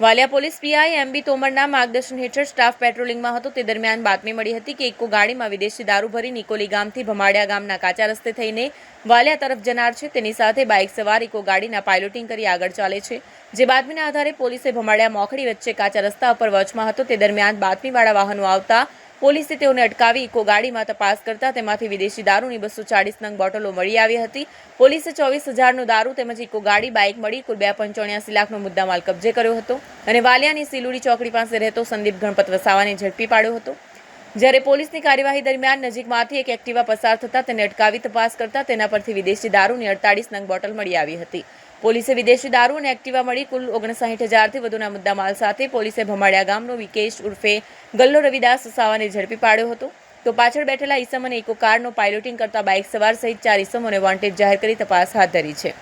Valia police PI MB તોમરના માર્ગદર્શન હેઠળ સ્ટાફ પેટ્રોલિંગમાં હતો. તે દરમિયાન બાતમી મળી હતી કે ઇકો ગાડીમાં વિદેશી દારૂ ભરી નિકોલી ગામથી ભમાડિયા ગામના કાચા રસ્તે થઈને વાલિયા તરફ જનાર છે. તેની સાથે બાઇક સવાર ઇકો ગાડીના પાયલોટિંગ કરી આગળ ચાલે છે. જે બાતમીના આધારે પોલીસે ભમાડિયા મોખડી વચ્ચે કાચા રસ્તા ઉપર વચમાં હતો. તે દરમિયાન બાતમીવાળા વાહનો આવતા પોલીસે તેઓને અટકાવી ઇકો ગાડીમાં તપાસ કરતા તેમાંથી વિદેશી દારૂની બસો ચાળીસ નંગ બોટલો મળી આવી હતી. પોલીસે ચોવીસ હજારનો દારૂ તેમજ ઇકો ગાડી, બાઇક મળી, કુલ બે પંચોણ્યાસી લાખનો મુદ્દામાલ કબજે કર્યો હતો. અને વાલિયાની સિલુડી ચોકડી પાસે રહેતો સંદીપ ગણપત વસાવાને ઝડપી પાડ્યો હતો. જ્યારે પોલીસની કાર્યવાહી દરમિયાન નજીકમાંથી એક એક્ટિવા પસાર થતા તેને અટકાવી તપાસ કરતા તેના પરથી વિદેશી દારૂની અડતાળીસ નંગ બોટલ મળી આવી હતી. પોલીસે વિદેશી દારૂ અને એક્ટિવા મળી કુલ ઓગણસાઠ હજારથી વધુના મુદ્દામાલ સાથે પોલીસે ભમાડિયા ગામનો વિકેશ ઉર્ફે ગલ્લો રવિદાસ સાવાને ઝડપી પાડ્યો હતો. તો પાછળ બેઠેલા ઈસમ અને ઇકો કારનો પાયલોટિંગ કરતા બાઇક સવાર સહિત ચાર ઈસમોને વોન્ટેડ જાહેર કરી તપાસ હાથ ધરી છે.